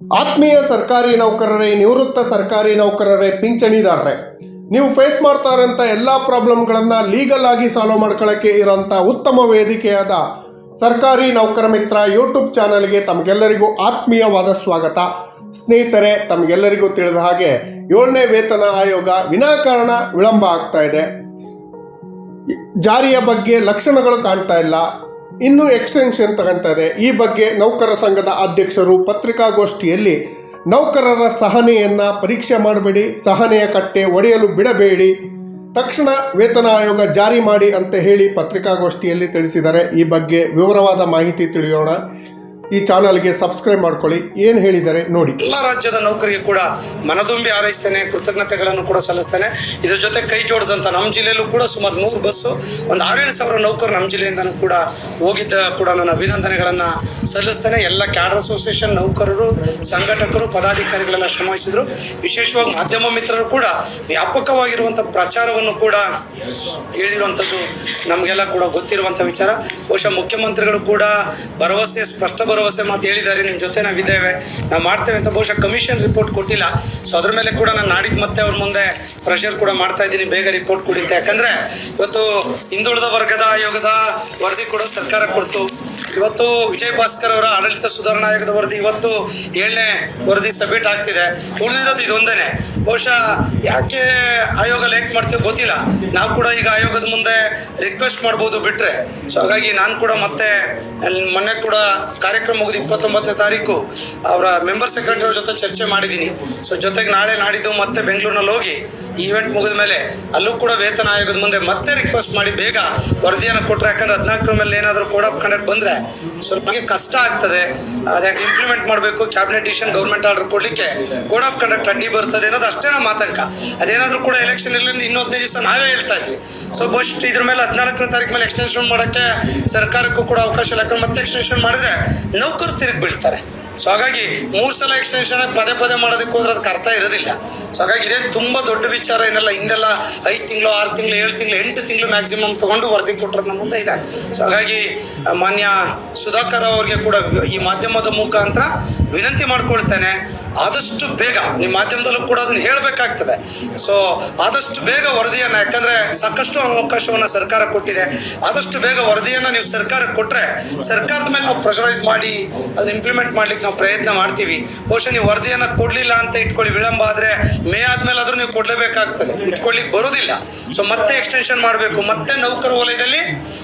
ಆತ್ಮೀಯ ಸರ್ಕಾರಿ ನೌಕರರೇ, ನಿವೃತ್ತ ಸರ್ಕಾರಿ ನೌಕರರೇ, ಪಿಂಚಣಿದಾರರೇ, ನೀವು ಫೇಸ್ ಮಾಡ್ತಾ ಇರೋಂಥ ಎಲ್ಲ ಪ್ರಾಬ್ಲಮ್ಗಳನ್ನು ಲೀಗಲ್ ಆಗಿ ಸಾಲ್ವ್ ಮಾಡ್ಕೊಳ್ಳೋಕ್ಕೆ ಇರೋಂಥ ಉತ್ತಮ ವೇದಿಕೆಯಾದ ಸರ್ಕಾರಿ ನೌಕರ ಮಿತ್ರ ಯೂಟ್ಯೂಬ್ ಚಾನಲ್ಗೆ ತಮಗೆಲ್ಲರಿಗೂ ಆತ್ಮೀಯವಾದ ಸ್ವಾಗತ. ಸ್ನೇಹಿತರೆ, ತಮಗೆಲ್ಲರಿಗೂ ತಿಳಿದ ಹಾಗೆ ಏಳನೇ ವೇತನ ಆಯೋಗ ವಿನಾಕಾರಣ ವಿಳಂಬ ಆಗ್ತಾ ಇದೆ. ಜಾರಿಯ ಬಗ್ಗೆ ಲಕ್ಷಣಗಳು ಕಾಣ್ತಾ ಇಲ್ಲ. ಇನ್ನೂ ಎಕ್ಸ್ಟೆನ್ಷನ್ ತಗೊಳ್ತಾ ಇದೆ. ಈ ಬಗ್ಗೆ ನೌಕರ ಸಂಘದ ಅಧ್ಯಕ್ಷರು ಪತ್ರಿಕಾಗೋಷ್ಠಿಯಲ್ಲಿ ನೌಕರರ ಸಹನೆಯನ್ನು ಪರೀಕ್ಷೆ ಮಾಡಬೇಡಿ, ಸಹನೆಯ ಕಟ್ಟೆ ಒಡೆಯಲು ಬಿಡಬೇಡಿ, ತಕ್ಷಣ ವೇತನ ಆಯೋಗ ಜಾರಿ ಮಾಡಿ ಅಂತ ಹೇಳಿ ಪತ್ರಿಕಾಗೋಷ್ಠಿಯಲ್ಲಿ ತಿಳಿಸಿದ್ದಾರೆ. ಈ ಬಗ್ಗೆ ವಿವರವಾದ ಮಾಹಿತಿ ತಿಳಿಯೋಣ. ಈ ಚಾನಲ್ಗೆ ಸಬ್ಸ್ಕ್ರೈಬ್ ಮಾಡ್ಕೊಳ್ಳಿ. ಏನು ಹೇಳಿದ್ದಾರೆ ನೋಡಿ. ಎಲ್ಲ ರಾಜ್ಯದ ನೌಕರಿಗೆ ಕೂಡ ಮನದುಂಬಿ ಹಾರೈಸ್ತೇನೆ, ಕೃತಜ್ಞತೆಗಳನ್ನು ಕೂಡ ಸಲ್ಲಿಸ್ತೇನೆ. ಇದ್ರ ಜೊತೆ ಕೈ ಜೋಡಿಸಂತ ನಮ್ಮ ಜಿಲ್ಲೆಯಲ್ಲೂ ಕೂಡ ಸುಮಾರು ನೂರು ಬಸ್ಸು, ಒಂದು ಆರೇಳು ಸಾವಿರ ನೌಕರು ನಮ್ಮ ಜಿಲ್ಲೆಯಿಂದನೂ ಕೂಡ ಹೋಗಿದ್ದ ಕೂಡ ನನ್ನ ಅಭಿನಂದನೆಗಳನ್ನು ಸಲ್ಲಿಸ್ತೇನೆ. ಎಲ್ಲ ಕ್ಯಾಡರ್ ಅಸೋಸಿಯೇಷನ್ ನೌಕರರು, ಸಂಘಟಕರು ಪದಾಧಿಕಾರಿಗಳೆಲ್ಲ ಶ್ರಮಿಸಿದ್ರು ವಿಶೇಷವಾಗಿ ಮಾಧ್ಯಮ ಮಿತ್ರರು ಕೂಡ ವ್ಯಾಪಕವಾಗಿರುವಂಥ ಪ್ರಚಾರವನ್ನು ಕೂಡ ಹೇಳಿರುವಂಥದ್ದು ನಮಗೆಲ್ಲ ಕೂಡ ಗೊತ್ತಿರುವಂಥ ವಿಚಾರ. ಬಹುಶಃ ಮುಖ್ಯಮಂತ್ರಿಗಳು ಕೂಡ ಭರವಸೆ ಸ್ಪಷ್ಟ ಭರವಸೆ ಮಾತು ಹೇಳಿದ್ದಾರೆ ನಿಮ್ಮ ಜೊತೆ ನಾವಿದ್ದೇವೆ ನಾವು ಮಾಡ್ತೇವೆ ಅಂತ ಬಹುಶಃ ಕಮಿಷನ್ ರಿಪೋರ್ಟ್ ಕೊಟ್ಟಿಲ್ಲ. ಸೊ ಅದ್ರ ಮೇಲೆ ಕೂಡ ನಾನು ನಾಡಿದ್ದು ಮತ್ತೆ ಅವ್ರ ಮುಂದೆ ಪ್ರೆಷರ್ ಕೂಡ ಮಾಡ್ತಾ ಇದ್ದೀನಿ, ಬೇಗ ರಿಪೋರ್ಟ್ ಕೊಡಿ ಅಂತ. ಯಾಕಂದ್ರೆ ಇವತ್ತು ಹಿಂದುಳಿದ ವರ್ಗದ ಆಯೋಗದ ವರದಿ ಕೂಡ ಸರ್ಕಾರ ಕೊಡ್ತು. ಇವತ್ತು ವಿಜಯ್ ಭಾಸ್ಕರ್ ಅವರ ಆಡಳಿತ ಸುಧಾರಣಾ ಆಯೋಗದ ವರದಿ ಇವತ್ತು ಏಳನೇ ವರದಿ ಸಬ್ಮಿಟ್ ಆಗ್ತಿದೆ. ಉಳಿದಿರೋದು ಇದೊಂದೇ ಬಹುಶಃ ಯಾಕೆ ಆಯೋಗ ಲೇಟ್ ಮಾಡ್ತೀವಿ ಗೊತ್ತಿಲ್ಲ. ನಾವು ಕೂಡ ಈಗ ಆಯೋಗದ ಮುಂದೆ ರಿಕ್ವೆಸ್ಟ್ ಮಾಡ್ಬೋದು ಬಿಟ್ಟರೆ ಸೊ ಹಾಗಾಗಿ ನಾನು ಕೂಡ ಮತ್ತೆ ಮೊನ್ನೆ ಕೂಡ ಕಾರ್ಯಕ್ರಮ ಮುಗಿದು ಇಪ್ಪತ್ತೊಂಬತ್ತನೇ ತಾರೀಕು ಅವರ ಮೆಂಬರ್ ಸೆಕ್ರೆಟರಿ ಜೊತೆ ಚರ್ಚೆ ಮಾಡಿದ್ದೀನಿ. ಸೊ ಜೊತೆಗೆ ನಾಳೆ ನಾಡಿದ್ದು ಮತ್ತೆ ಬೆಂಗಳೂರಿನಲ್ಲಿ ಹೋಗಿ ಈವೆಂಟ್ ಮುಗಿದ ಮೇಲೆ ಅಲ್ಲೂ ಕೂಡ ವೇತನ ಆಯೋಗದ ಮುಂದೆ ಮತ್ತೆ ರಿಕ್ವೆಸ್ಟ್ ಮಾಡಿ ಬೇಗ ವರದಿಯನ್ನು ಕೊಟ್ಟರೆ ಯಾಕಂದ್ರೆ ಹದಿನಾಲ್ಕರ ಮೇಲೆ ಏನಾದರೂ ಕೋಡ್ ಆಫ್ ಕಂಡಕ್ಟ್ ಬಂದರೆ ಸೊ ನಮಗೆ ಕಷ್ಟ ಆಗ್ತದೆ. ಅದಕ್ಕೆ ಇಂಪ್ಲಿಮೆಂಟ್ ಮಾಡಬೇಕು? ಕ್ಯಾಬಿನೆಟ್ ಡಿಸಿಷನ್ ಗೌರ್ಮೆಂಟ್ ಆರ್ಡರ್ ಕೊಡಲಿಕ್ಕೆ ಕೋಡ್ ಆಫ್ ಕಂಡಕ್ಟ್ ಅಡ್ಡಿ ಬರ್ತದೆ ಅನ್ನೋದು ಅಷ್ಟೇ ನಮ್ಮ ಆತಂಕ. ಅದೇನಾದರೂ ಕೂಡ ಎಲೆಕ್ಷನ್ ಇರಲಿಲ್ಲ ಇನ್ನೂ ಹದಿನೈದು ದಿವಸ ನಾವೇ ಹೇಳ್ತಾ ಇದ್ವಿ. ಸೊ ಬಸ್ಟ್ ಇದ್ರ ಮೇಲೆ ಹದಿನಾಲ್ಕನೇ ತಾರೀಕು ಮೇಲೆ ಎಕ್ಸ್ಟೆನ್ಷನ್ ಮಾಡೋಕ್ಕೆ ಸರ್ಕಾರಕ್ಕೂ ಕೂಡ ಅವಕಾಶ ಇಲ್ಲ. ಮತ್ತೆ ಎಕ್ಸ್ಟೆನ್ಷನ್ ಮಾಡಿದ್ರೆ ನೌಕರು ತಿರುಗಿ ಬೀಳ್ತಾರೆ ಸೊ ಹಾಗಾಗಿ ಮೂರು ಸಲ ಎಕ್ಸ್ಟೆನ್ಷನ್ ಪದೇ ಪದೇ ಮಾಡೋದಕ್ಕೆ ಹೋದ್ರೆ ಅದಕ್ಕೆ ಅರ್ಥ ಇರೋದಿಲ್ಲ. ಸೊ ಹಾಗಾಗಿ ಇದೇ ತುಂಬ ದೊಡ್ಡ ವಿಚಾರ ಏನಲ್ಲ ಹಿಂದೆಲ್ಲ ಐದು ತಿಂಗಳು, ಆರು ತಿಂಗಳು, ಏಳು ತಿಂಗಳು, ಎಂಟು ತಿಂಗಳು ಮ್ಯಾಕ್ಸಿಮಮ್ ತೊಗೊಂಡು ವರದಿ ಕೊಟ್ಟರೆ ನಮ್ಮ ಮುಂದೆ ಇದೆ. ಸೊ ಹಾಗಾಗಿ ಮಾನ್ಯ ಸುಧಾಕರ್ ಅವರಿಗೆ ಕೂಡ ಈ ಮಾಧ್ಯಮದ ಮುಖಾಂತರ ವಿನಂತಿ ಮಾಡ್ಕೊಳ್ತೇನೆ. ಆದಷ್ಟು ಬೇಗ ನಿಮ್ಮ ಮಾಧ್ಯಮದಲ್ಲೂ ಕೂಡ ಅದನ್ನು ಹೇಳಬೇಕಾಗ್ತದೆ. ಸೊ ಆದಷ್ಟು ಬೇಗ ವರದಿಯನ್ನು, ಯಾಕಂದರೆ ಸಾಕಷ್ಟು ಅವಕಾಶವನ್ನು ಸರ್ಕಾರ ಕೊಟ್ಟಿದೆ. ಆದಷ್ಟು ಬೇಗ ವರದಿಯನ್ನು ನೀವು ಸರ್ಕಾರಕ್ಕೆ ಕೊಟ್ಟರೆ ಸರ್ಕಾರದ ಮೇಲೆ ನಾವು ಪ್ರೆಷರೈಸ್ ಮಾಡಿ, ಅದನ್ನ ಇಂಪ್ಲಿಮೆಂಟ್ ಮಾಡ್ಲಿಕ್ಕೆ ನಾವು ಪ್ರಯತ್ನ ಮಾಡ್ತೀವಿ. ಬಹುಶಃ ನೀವು ವರದಿಯನ್ನು ಕೊಡಲಿಲ್ಲ ಅಂತ ಇಟ್ಕೊಳ್ಳಿ, ವಿಳಂಬ ಆದರೆ ಮೇ ಆದಮೇಲೆ ಆದರೂ ನೀವು ಕೊಡಲೇಬೇಕಾಗ್ತದೆ. ಇಟ್ಕೊಳ್ಳಿಕ್ಕೆ ಬರೋದಿಲ್ಲ. ಸೊ ಮತ್ತೆ ಎಕ್ಸ್ಟೆನ್ಷನ್ ಮಾಡಬೇಕು. ಮತ್ತೆ ನೌಕರ ವಲಯದಲ್ಲಿ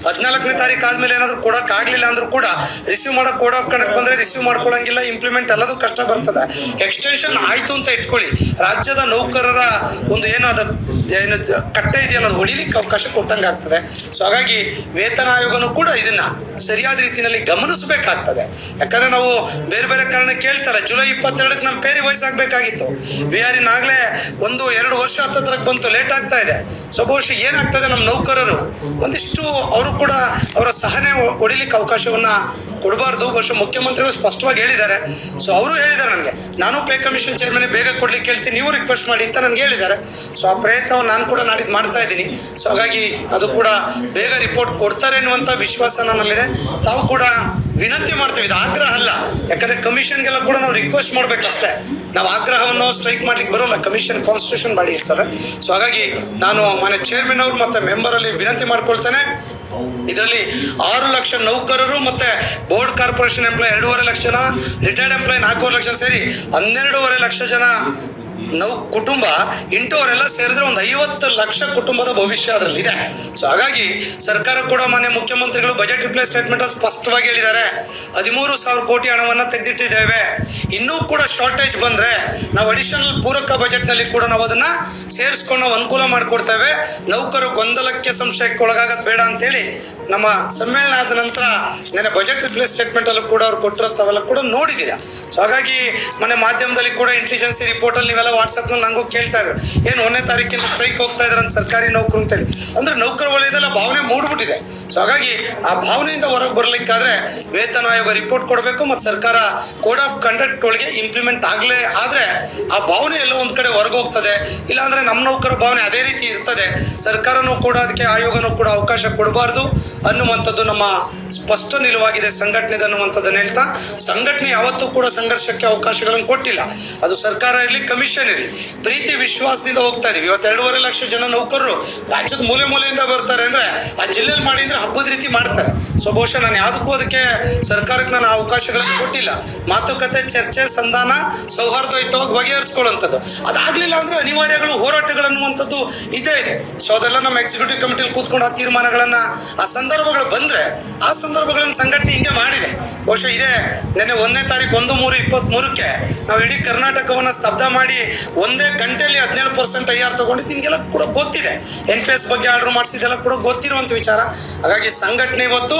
ಹದಿನಾಲ್ಕನೇ ತಾರೀಕು ಆದಮೇಲೆ ಏನಾದರೂ ಕೊಡೋಕ್ಕಾಗಲಿಲ್ಲ ಅಂದ್ರೂ ಕೂಡ ರಿಸೀವ್ ಮಾಡೋ ಕೋಡ್ ಆಫ್ ಕಂಡಕ್ಟ್ ಬಂದರೆ ರಿಸೀವ್ ಮಾಡ್ಕೊಳ್ಳೋಂಗಿಲ್ಲ ಇಂಪ್ಲಿಮೆಂಟ್ ಎಲ್ಲದೂ ಕಷ್ಟ ಬರ್ತದೆ. ಎಕ್ಸ್ಟೆನ್ಷನ್ ಆಯಿತು ಅಂತ ಇಟ್ಕೊಳ್ಳಿ. ರಾಜ್ಯದ ನೌಕರರ ಒಂದು ಏನು ದ- ಕಟ್ಟೆ ಇದೆಯಲ್ಲ ಅದು ಹೊಡಿಲಿಕ್ಕೆ ಅವಕಾಶ ಕೊಟ್ಟಂಗೆ ಆಗ್ತದೆ. ಸೊ ಹಾಗಾಗಿ ವೇತನ ಆಯೋಗನೂ ಕೂಡ ಇದನ್ನು ಸರಿಯಾದ ರೀತಿಯಲ್ಲಿ ಗಮನಿಸಬೇಕಾಗ್ತದೆ. ಯಾಕಂದರೆ ನಾವು ಬೇರೆ ಬೇರೆ ಕಾರಣ ಕೇಳ್ತಾರೆ. ಜುಲೈ ಇಪ್ಪತ್ತೆರಡಕ್ಕೆ ನಮ್ಮ ಪೇರಿ ವಯಸ್ಸಾಗಬೇಕಾಗಿತ್ತು ವಿ ಆರ್ ಒಂದು ಎರಡು ವರ್ಷ ಹತ್ತತ್ರಕ್ಕೆ ಬಂತು ಲೇಟ್ ಆಗ್ತಾ ಇದೆ. ಸೊ ಬಹುಶಃ ಏನಾಗ್ತದೆ ನಮ್ಮ ನೌಕರರು? ಒಂದಿಷ್ಟು ಅವರು ಕೂಡ ಅವರ ಸಹನೆ ಹೊಡಿಲಿಕ್ಕೆ ಅವಕಾಶವನ್ನ ಕೊಡಬಾರ್ದು. ಬಹುಶಃ ಮುಖ್ಯಮಂತ್ರಿಗಳು ಸ್ಪಷ್ಟವಾಗಿ ಹೇಳಿದ್ದಾರೆ. ಸೊ ಅವರು ಹೇಳಿದ್ದಾರೆ ನನಗೆ. ನಾನು ಪೇ ಕಮಿಷನ್ ಚೇರ್ಮನ್ ಬೇಗ ಕೊಡ್ಲಿಕ್ಕೆ ಹೇಳ್ತೀನಿ ನೀವು ರಿಕ್ವೆಸ್ಟ್ ಮಾಡಿ ಅಂತ ನನಗೆ ಹೇಳಿದ್ದಾರೆ. ಸೊ ಆ ಪ್ರಯತ್ನವನ್ನು ನಾನು ಕೂಡ ನಾಡಿದ್ದು ಮಾಡ್ತಾ ಇದ್ದೀನಿ. ಸೊ ಹಾಗಾಗಿ ಅದು ಕೂಡ ಬೇಗ ರಿಪೋರ್ಟ್ ಕೊಡ್ತಾರೆ ಅನ್ನುವಂಥ ವಿಶ್ವಾಸ ನನ್ನಲ್ಲಿದೆ. ತಾವು ಕೂಡ ವಿನಂತಿ ಮಾಡ್ತೀವಿ. ಇದು ಆಗ್ರಹ ಅಲ್ಲ. ಯಾಕಂದ್ರೆ ಕಮಿಷನ್ಗೆಲ್ಲ ಕೂಡ ನಾವು ರಿಕ್ವೆಸ್ಟ್ ಮಾಡಬೇಕಷ್ಟೇ. ನಾವು ಆಗ್ರಹವನ್ನು ಸ್ಟ್ರೈಕ್ ಮಾಡ್ಲಿಕ್ಕೆ ಬರೋಲ್ಲ. ಕಮಿಷನ್ ಕಾನ್ಸ್ಟಿಟ್ಯೂಷನ್ ಮಾಡಿ ಇರ್ತಾರೆ ಸೊ ಹಾಗಾಗಿ ನಾನು ಮನೆ ಚೇರ್ಮನ್ ಅವರು ಮತ್ತೆ ಮೆಂಬರಲ್ಲಿ ವಿನಂತಿ ಮಾಡ್ಕೊಳ್ತೇನೆ. ಇದರಲ್ಲಿ ಆರು ಲಕ್ಷ ನೌಕರರು ಮತ್ತೆ ಬೋರ್ಡ್ ಕಾರ್ಪೊರೇಷನ್ ಎಂಪ್ಲಾಯ್ ಎರಡೂವರೆ ಲಕ್ಷ ಜನ, ರಿಟೈರ್ಡ್ ಎಂಪ್ಲಾಯ್ ನಾಲ್ಕೂವರೆ ಲಕ್ಷ ಸೇರಿ ಹನ್ನೆರಡೂವರೆ ಲಕ್ಷ ಜನ ನೌ ಕುಟುಂಬ ಎಂಟುವರೆಲ್ಲ ಸೇರಿದ್ರೆ ಒಂದು ಐವತ್ತು ಲಕ್ಷ ಕುಟುಂಬದ ಭವಿಷ್ಯ ಅದರಲ್ಲಿ ಇದೆ ಸೊ ಹಾಗಾಗಿ ಸರ್ಕಾರ ಕೂಡ ಮಾನ್ಯ ಮುಖ್ಯಮಂತ್ರಿಗಳು ಬಜೆಟ್ ರಿಪ್ಲೇ ಸ್ಟೇಟ್ಮೆಂಟ್ ಅಲ್ಲಿ ಸ್ಪಷ್ಟವಾಗಿ ಹೇಳಿದ್ದಾರೆ. ಹದಿಮೂರು ಸಾವಿರ ಕೋಟಿ ಹಣವನ್ನು ತೆಗೆದಿಟ್ಟಿದ್ದೇವೆ. ಇನ್ನೂ ಕೂಡ ಶಾರ್ಟೇಜ್ ಬಂದ್ರೆ ನಾವು ಅಡಿಷನಲ್ ಪೂರಕ ಬಜೆಟ್ನಲ್ಲಿ ಕೂಡ ನಾವು ಅದನ್ನ ಸೇರಿಸ್ಕೊಂಡು ನಾವು ಅನುಕೂಲ ಮಾಡಿಕೊಡ್ತೇವೆ. ನೌಕರು ಗೊಂದಲಕ್ಕೆ ಸಂಶಯಕ್ಕೆ ಒಳಗಾಗದ್ ಬೇಡ ಅಂತೇಳಿ ನಮ್ಮ ಸಮ್ಮೇಳನ ಆದ ನಂತರ ನೆನೆ ಬಜೆಟ್ ರಿಪ್ಲೇಸ್ ಸ್ಟೇಟ್ಮೆಂಟ್ ಅಲ್ಲೂ ಕೂಡ ಅವ್ರು ಕೊಟ್ಟಿರೋ ತಾವೆಲ್ಲ ಕೂಡ ನೋಡಿದ್ದೀರಾ ಸೊ ಹಾಗಾಗಿ ಮನೆ ಮಾಧ್ಯಮದಲ್ಲಿ ಕೂಡ ಇಂಟೆಲಿಜೆನ್ಸಿ ರಿಪೋರ್ಟ್ ಅಲ್ಲಿ ನೀವೆಲ್ಲ ವಾಟ್ಸಪ್ನಲ್ಲಿ ನಂಗೂ ಕೇಳ್ತಾ ಇದ್ರು. ಏನು ಒಂದನೇ ತಾರೀಕಿಂದ ಸ್ಟ್ರೈಕ್ ಹೋಗ್ತಾ ಇದ್ರ ಅಂತ ಸರ್ಕಾರಿ ನೌಕರು ಅಂತೇಳಿ ಅಂದ್ರೆ ನೌಕರ ವಲಯದಲ್ಲ ಭಾವನೆ ಮೂಡ್ಬಿಟ್ಟಿದೆ. ಸೊ ಹಾಗಾಗಿ ಆ ಭಾವನೆಯಿಂದ ಹೊರಗೆ ಬರ್ಲಿಕ್ಕಾದ್ರೆ ವೇತನ ಆಯೋಗ ರಿಪೋರ್ಟ್ ಕೊಡಬೇಕು ಮತ್ತು ಸರ್ಕಾರ ಕೋಡ್ ಆಫ್ ಕಂಡಕ್ಟ್ ಒಳಗೆ ಇಂಪ್ಲಿಮೆಂಟ್ ಆಗಲೇ ಆದ್ರೆ ಆ ಭಾವನೆ ಎಲ್ಲ ಒಂದ್ ಕಡೆ ಹೊರಗೆ ಹೋಗ್ತದೆ. ಇಲ್ಲಾಂದ್ರೆ ನಮ್ಮ ನೌಕರ ಭಾವನೆ ಅದೇ ರೀತಿ ಇರ್ತದೆ. ಸರ್ಕಾರನೂ ಕೂಡ ಅದಕ್ಕೆ ಆಯೋಗನೂ ಕೂಡ ಅವಕಾಶ ಕೊಡಬಾರ್ದು. ಅನ್ನುವಂಥದ್ದು ನಮ್ಮ ಸ್ಪಷ್ಟ ನಿಲುವಾಗಿದೆ, ಸಂಘಟನೆದು ಅನ್ನುವಂಥದ್ದನ್ನು ಹೇಳ್ತಾ, ಸಂಘಟನೆ ಯಾವತ್ತೂ ಕೂಡ ಸಂಘರ್ಷಕ್ಕೆ ಅವಕಾಶಗಳನ್ನು ಕೊಟ್ಟಿಲ್ಲ. ಅದು ಸರ್ಕಾರ ಇರಲಿ, ಕಮಿಷನ್ ಇರಲಿ. ಪ್ರೀತಿ, ವಿಶ್ವಾಸದಿಂದ ಹೋಗ್ತಾ ಇದೀವಿ. ಇವತ್ತು ಎರಡೂವರೆ ಲಕ್ಷ ಜನ ನೌಕರರು ರಾಜ್ಯದ ಮೂಲೆ ಮೂಲೆಯಿಂದ ಬರ್ತಾರೆ ಅಂದ್ರೆ ಆ ಜಿಲ್ಲೆಯಲ್ಲಿ ಮಾಡಿ ಅಂದ್ರೆ ಹಬ್ಬದ ರೀತಿ ಮಾಡ್ತಾರೆ. ಸೊ ಬಹುಶಃ ನಾನು ಯಾವುದಕ್ಕೂ ಅದಕ್ಕೆ ಸರ್ಕಾರಕ್ಕೆ ನಾನು ಅವಕಾಶಗಳನ್ನು ಕೊಟ್ಟಿಲ್ಲ. ಮಾತುಕತೆ, ಚರ್ಚೆ, ಸಂಧಾನ ಸೌಹಾರ್ದಯುತವಾಗಿ ಬಗೆಹರಿಸ್ಕೊಳ್ಳುವಂಥದ್ದು. ಅದಾಗ್ಲಿಲ್ಲ ಅಂದ್ರೆ ಅನಿವಾರ್ಯಗಳು ಹೋರಾಟಗಳನ್ನುವಂಥದ್ದು ಇದ್ದೇ ಇದೆ. ಸೊ ಅದೆಲ್ಲ ನಮ್ಮ ಎಕ್ಸಿಕ್ಯೂಟಿವ್ ಕಮಿಟಿಯಲ್ಲಿ ಕೂತ್ಕೊಂಡು ಆ ತೀರ್ಮಾನಗಳನ್ನ, ಆ ಸಂದರ್ಭಗಳು ಬಂದ್ರೆ ಆ ಸಂದರ್ಭಗಳನ್ನು ಸಂಘಟನೆ ಹಿಂಗೆ ಮಾಡಿದೆ. ಬಹುಶಃ ಇದೇ ನೆನ್ನೆ ಒಂದನೇ ತಾರೀಕು ಒಂದು ಮೂರು ಇಪ್ಪತ್ತ್ ಮೂರಕ್ಕೆ ನಾವು ಇಡೀ ಕರ್ನಾಟಕವನ್ನ ಸ್ತಬ್ಧ ಮಾಡಿ ಒಂದೇ ಗಂಟೆಯಲ್ಲಿ ಹದಿನೇಳು ಪರ್ಸೆಂಟ್ ಐ ಆರ್ ತಗೊಂಡಿದ್ದು ನಿಮಗೆಲ್ಲ ಕೂಡ ಗೊತ್ತಿದೆ. ಎನ್ ಪಿ ಎಸ್ ಬಗ್ಗೆ ಆರ್ಡರ್ ಮಾಡಿಸಿದೆಲ್ಲ ಕೂಡ ಗೊತ್ತಿರುವಂಥ ವಿಚಾರ. ಹಾಗಾಗಿ ಸಂಘಟನೆ ಇವತ್ತು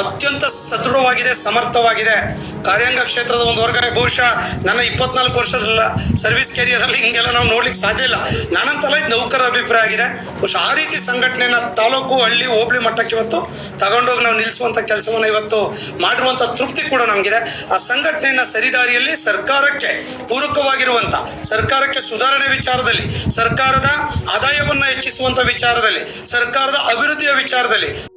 ಅತ್ಯಂತ ಸದೃಢವಾಗಿದೆ, ಸಮರ್ಥವಾಗಿದೆ. ಕಾರ್ಯಾಂಗ ಕ್ಷೇತ್ರದ ಒಂದು ವರ್ಗ, ಬಹುಶಃ ನನ್ನ ಇಪ್ಪತ್ನಾಲ್ಕು ವರ್ಷದಲ್ಲ ಸರ್ವಿಸ್ ಕೆರಿಯರಲ್ಲಿ ಹಿಂಗೆಲ್ಲ ನಾವು ನೋಡ್ಲಿಕ್ಕೆ ಸಾಧ್ಯ ಇಲ್ಲ. ನಾನಂತಲ್ಲ ಇದು ನೌಕರ ಅಭಿಪ್ರಾಯ ಆಗಿದೆ. ಬಹುಶಃ ಆ ರೀತಿ ಸಂಘಟನೆನ ತಾಲೂಕು, ಹಳ್ಳಿ, ಹೋಬಳಿ ಮಟ್ಟಕ್ಕೆ ಇವತ್ತು ತಗೊಂಡೋಗಿ ನಾವು ನಿಲ್ಲಿಸುವಂಥ ಕೆಲಸವನ್ನು ಇವತ್ತು ಮಾಡಿರುವಂಥ ತೃಪ್ತಿ ಕೂಡ ನಮಗಿದೆ. ಆ ಸಂಘಟನೆಯನ್ನ ಸರಿದಾರಿಯಲ್ಲಿ ಸರ್ಕಾರಕ್ಕೆ ಪೂರಕವಾಗಿರುವಂಥ, ಸರ್ಕಾರಕ್ಕೆ ಸುಧಾರಣೆ ವಿಚಾರದಲ್ಲಿ, ಸರ್ಕಾರದ ಆದಾಯವನ್ನು ಹೆಚ್ಚಿಸುವಂಥ ವಿಚಾರದಲ್ಲಿ, ಸರ್ಕಾರದ ಅಭಿವೃದ್ಧಿಯ ವಿಚಾರದಲ್ಲಿ